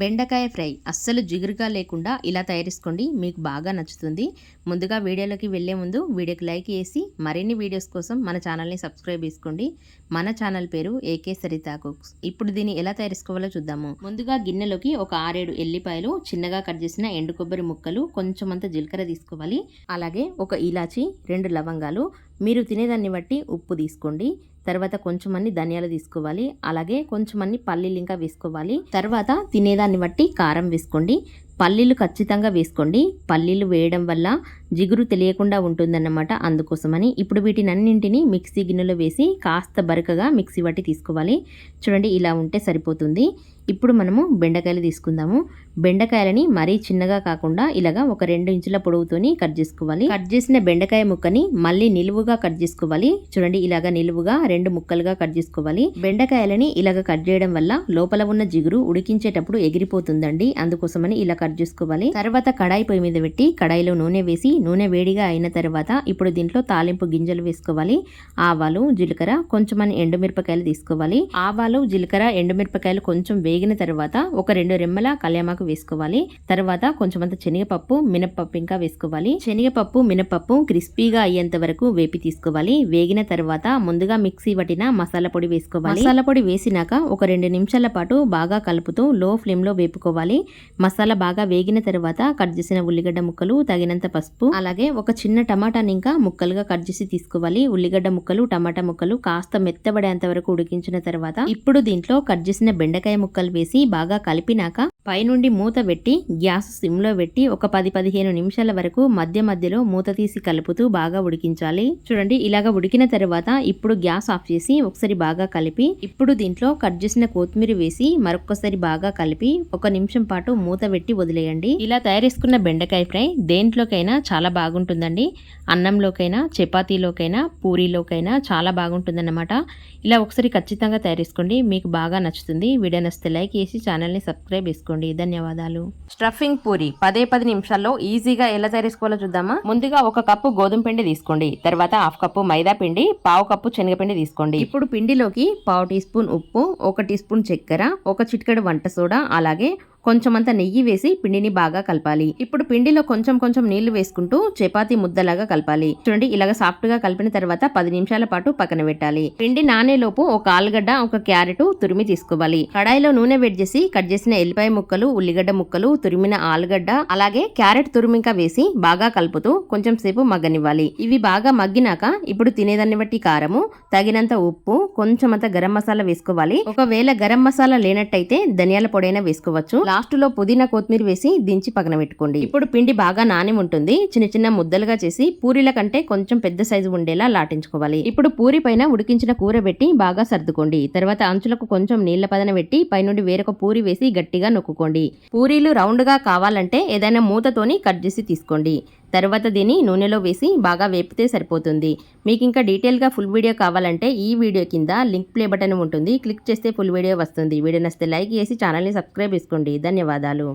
బెండకాయ ఫ్రై అస్సలు జిగురుగా లేకుండా ఇలా తయారేసుకోండి. మీకు బాగా నచ్చుతుంది. ముందుగా వీడియోలోకి వెళ్ళే ముందు వీడియోకి లైక్ చేసి మరిన్ని వీడియోస్ కోసం మన ఛానల్ని సబ్స్క్రైబ్ చేసుకోండి. మన ఛానల్ పేరు ఏకే సరితా కుక్స్. ఇప్పుడు దీన్ని ఎలా తయారేసుకోవాలో చూద్దాము. ముందుగా గిన్నెలోకి ఒక ఆరేడు ఎల్లిపాయలు చిన్నగా కట్ చేసిన ఎండు కొబ్బరి ముక్కలు కొంచెం అంత జీలకర్ర తీసుకోవాలి. అలాగే ఒక ఇలాచి రెండు లవంగాలు మీరు తినేదాన్ని బట్టి ఉప్పు తీసుకోండి. తర్వాత కొంచెం అన్ని ధనియాలు తీసుకోవాలి. అలాగే కొంచెం అన్ని పల్లీలు ఇంకా వేసుకోవాలి. తర్వాత తినేదాన్ని బట్టి కారం వేసుకోండి. పల్లీలు ఖచ్చితంగా వేసుకోండి. పల్లీలు వేయడం వల్ల జిగురు తెలియకుండా ఉంటుందన్నమాట అందుకోసమని. ఇప్పుడు వీటినన్నింటినీ మిక్సీ గిన్నెలో వేసి కాస్త బరకగా మిక్సీ పట్టి తీసుకోవాలి. చూడండి ఇలా ఉంటే సరిపోతుంది. ఇప్పుడు మనము బెండకాయలు తీసుకుందాము. బెండకాయలని మరీ చిన్నగా కాకుండా ఇలాగా ఒక రెండు ఇంచుల పొడవుతోని కట్ చేసుకోవాలి. కట్ చేసిన బెండకాయ ముక్కని మళ్ళీ నిలువుగా కట్ చేసుకోవాలి. చూడండి ఇలాగా నిలువుగా రెండు ముక్కలుగా కట్ చేసుకోవాలి. బెండకాయలని ఇలాగ కట్ చేయడం వల్ల లోపల ఉన్న జిగురు ఉడికించేటప్పుడు ఎగిరిపోతుందండి. అందుకోసమని ఇలా కట్ చేసుకోవాలి తర్వాత కడాయి పొయ్యి మీద పెట్టి కడాయిలో నూనె వేసి నూనె వేడిగా అయిన తర్వాత ఇప్పుడు దీంట్లో తాలింపు గింజలు వేసుకోవాలి. ఆవాలు జీలకర్ర కొంచెమని ఎండుమిరపకాయలు తీసుకోవాలి. ఆవాలు జీలకర్ర ఎండుమిరపకాయలు కొంచెం వేగిన తర్వాత ఒక రెండు రెమ్మల కళ్యామాకు వేసుకోవాలి. తర్వాత కొంచెమంత శనగపప్పు మినపప్పు ఇంకా వేసుకోవాలి. శనగపప్పు మినపప్పు క్రిస్పీగా అయ్యేంత వరకు వేపి తీసుకోవాలి. వేగిన తర్వాత ముందుగా మిక్సీ పట్టిన మసాలా పొడి వేసుకోవాలి. మసాలా పొడి వేసినాక ఒక రెండు నిమిషాల పాటు బాగా కలుపుతూ లో ఫ్లేమ్లో వేపుకోవాలి. మసాలా బాగా వేగిన తర్వాత కట్ చేసిన ఉల్లిగడ్డ ముక్కలు తగినంత పసుపు అలాగే ఒక చిన్న టమాటాని ఇంకా ముక్కలుగా కట్ చేసి తీసుకోవాలి. ఉల్లిగడ్డ ముక్కలు టమాటా ముక్కలు కాస్త మెత్తబడేంత వరకు ఉడికించిన తర్వాత ఇప్పుడు దీంట్లో కట్ చేసిన బెండకాయ ముక్కలు వేసి బాగా కలిపినాక పైనుండి మూత పెట్టి గ్యాస్ సిమ్లో పెట్టి ఒక పది పదిహేను నిమిషాల వరకు మధ్య మధ్యలో మూత తీసి కలుపుతూ బాగా ఉడికించాలి. చూడండి ఇలాగ ఉడికిన తర్వాత ఇప్పుడు గ్యాస్ ఆఫ్ చేసి ఒకసారి బాగా కలిపి ఇప్పుడు దీంట్లో కట్ చేసిన కొత్తిమీర వేసి మరొకసారి బాగా కలిపి ఒక నిమిషం పాటు మూత పెట్టి వదిలేయండి. ఇలా తయారేసుకున్న బెండకాయ ఫ్రై దేంట్లోకైనా చాలా బాగుంటుందండి. అన్నంలోకైనా చపాతీలోకైనా పూరీలోకైనా చాలా బాగుంటుందన్నమాట. ఇలా ఒకసారి ఖచ్చితంగా తయారేసుకోండి. మీకు బాగా నచ్చుతుంది. వీడియో నచ్చితే లైక్ చేసి ఛానల్ని సబ్స్క్రైబ్ చేసుకోండి. ధన్యవాదాలు. స్టఫింగ్ పూరి పదే పది నిమిషాల్లో ఈజీగా ఎలా తయారేసుకోవాలో చూద్దామా? ముందుగా ఒక కప్పు గోధుమ పిండి తీసుకోండి. తర్వాత హాఫ్ కప్పు మైదా పిండి పావు కప్పు శనగపిండి తీసుకోండి. ఇప్పుడు పిండిలోకి పావు టీ స్పూన్ ఉప్పు ఒక టీ స్పూన్ చక్కెర ఒక చిటికెడు వంట సోడా అలాగే కొంచెమంత నెయ్యి వేసి పిండిని బాగా కలపాలి. ఇప్పుడు పిండిలో కొంచెం కొంచెం నీళ్ళు వేసుకుంటూ చపాతీ ముద్దలాగా కలపాలి. చూడండి ఇలాగ సాఫ్ట్గా కలిపిన తర్వాత పది నిమిషాల పాటు పక్కన పెట్టాలి. పిండి నానేలోపు ఒక ఆలుగడ్డ ఒక క్యారెట్ తురిమి తీసుకోవాలి. కడాయిలో నూనె వేడి చేసి కట్ చేసిన ఎల్లిపాయ ముక్కలు ఉల్లిగడ్డ ముక్కలు తురిమిన ఆలుగడ్డ అలాగే క్యారెట్ తురిమిక వేసి బాగా కలుపుతూ కొంచెం సేపు మగ్గనివ్వాలి. ఇవి బాగా మగ్గినాక ఇప్పుడు తినేదాన్ని బట్టి కారము తగినంత ఉప్పు కొంచెమంత గరం మసాలా వేసుకోవాలి. ఒకవేళ గరం మసాలా లేనట్టయితే ధనియాల పొడైనా వేసుకోవచ్చు. లాస్ట్లో పుదీనా కొత్తిమీర వేసి దించి పక్కన పెట్టుకోండి. ఇప్పుడు పిండి బాగా నాని ఉంటుంది చిన్న చిన్న ముద్దలుగా చేసి పూరీల కంటే కొంచెం పెద్ద సైజు ఉండేలా లాటించుకోవాలి. ఇప్పుడు పూరి పైన ఉడికించిన కూర పెట్టి బాగా సర్దుకోండి. తర్వాత అంచులకు కొంచెం నీళ్ళ పదన పెట్టి పైనుండి వేరొక పూరి వేసి గట్టిగా నొక్కుకోండి. పూరీలు రౌండ్గా కావాలంటే ఏదైనా మూతతోని కట్ చేసి తీసుకోండి. తర్వాత దీన్ని నూనెలో వేసి బాగా వేపితే సరిపోతుంది. మీకు ఇంకా డీటెయిల్గా ఫుల్ వీడియో కావాలంటే ఈ వీడియో కింద లింక్ ప్లే బటన్ ఉంటుంది. క్లిక్ చేస్తే ఫుల్ వీడియో వస్తుంది. వీడియో నచ్చితే లైక్ చేసి ఛానల్ని సబ్స్క్రైబ్ చేసుకోండి. ధన్యవాదాలు.